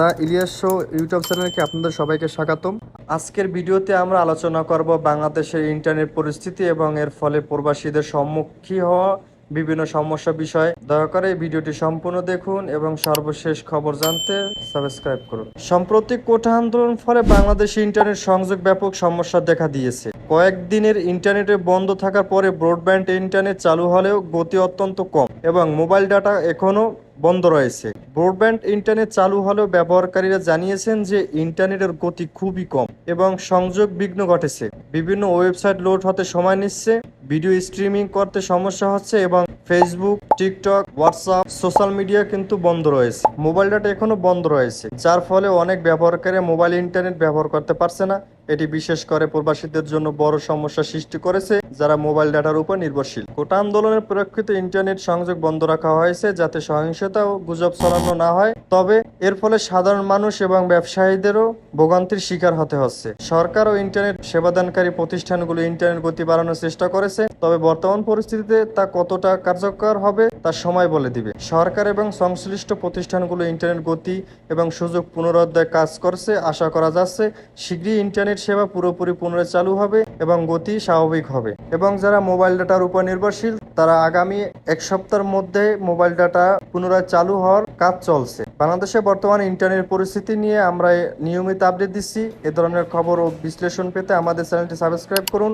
The Ilias show, YouTube চ্যানেলকে আপনাদের সবাইকে স্বাগতম। আজকের ভিডিওতে আমরা আলোচনা করব বাংলাদেশের ইন্টারনেট পরিস্থিতি এবং এর ফলে প্রবাসীদের সম্মুখীন হওয়া বিভিন্ন সমস্যা বিষয়ে। দয়া করে ভিডিওটি সম্পূর্ণ দেখুন এবং সর্বশেষ খবর জানতে সাবস্ক্রাইব করুন। সম্প্রতি কোটা আন্দোলন ফলে বাংলাদেশে ইন্টারনেট সংযোগ ব্যাপক সমস্যা দেখা দিয়েছে। কয়েকদিনের ইন্টারনেটে বন্ধ থাকার পরে ব্রডব্যান্ড ইন্টারনেট চালু হলেও গতি অত্যন্ত কম এবং মোবাইল ডাটা এখনও বন্ধ রয়েছে। ব্রডব্যান্ড ইন্টারনেট চালু হলেও ব্যবহারকারীরা জানিয়েছেন যে ইন্টারনেটের গতি খুবই কম এবং সংযোগ বিঘ্ন ঘটেছে। বিভিন্ন ওয়েবসাইট লোড হতে সময় নিচ্ছে, ভিডিও স্ট্রিমিং করতে সমস্যা হচ্ছে এবং Facebook TikTok WhatsApp social media কিন্তু বন্ধ রয়েছে। মোবাইল ডাটা এখনও বন্ধ রয়েছে, যার ফলে অনেক ব্যবহারকারী মোবাইল ইন্টারনেট ব্যবহার করতে পারছে না। এটি বিশেষ করে প্রবাসীদের জন্য বড় সমস্যা সৃষ্টি করেছে, যারা মোবাইল ডাটার উপর নির্ভরশীল। কোটা আন্দোলনের প্রেক্ষিতে ইন্টারনেট সংযোগ বন্ধ রাখা হয়েছে, যাতে সহিংসতা ও গুজব ছড়ানো না হয়। তবে এর ফলে সাধারণ মানুষ এবং ব্যবসায়ীদেরও ভোগান্তির শিকার হতে হচ্ছে। সরকার ও ইন্টারনেট সেবাদানকারী প্রতিষ্ঠানগুলো ইন্টারনেট গতি বাড়ানোর চেষ্টা করেছে, তবে বর্তমান পরিস্থিতিতে তা কতটা কার্যকর হবে তা সময় বলে দিবে। সরকার এবং সংশ্লিষ্ট প্রতিষ্ঠানগুলো ইন্টারনেট গতি এবং সুযোগ পুনরুদ্ধার কাজ করছে, আশা করা যাচ্ছে, শীঘ্রই ইন্টারনেট সেবা পুরোপুরি পুনরায় চালু হবে। এবং গতি স্বাভাবিক হবে। এবং যারা মোবাইল ডাটার উপর নির্ভরশীল, তারা আগামী এক সপ্তাহের মধ্যে মোবাইল ডাটা পুনরায় চালু হওয়ার কাজ চলছে। বাংলাদেশে বর্তমানে ইন্টারনেট পরিস্থিতি নিয়ে আমরা নিয়মিত আপডেট দিচ্ছি। এ ধরনের খবর ও বিশ্লেষণ পেতে আমাদের চ্যানেলটি সাবস্ক্রাইব করুন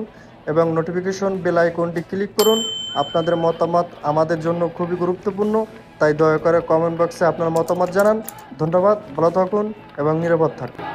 এবং নোটিফিকেশন বেল আইকনটি ক্লিক করুন। আপনাদের মতামত আমাদের জন্য খুবই গুরুত্বপূর্ণ। তাই দয়া করে কমেন্ট বক্সে আপনার মতামত জানান। ধন্যবাদ, ভালো থাকুন এবং নিরাপদ থাকুন।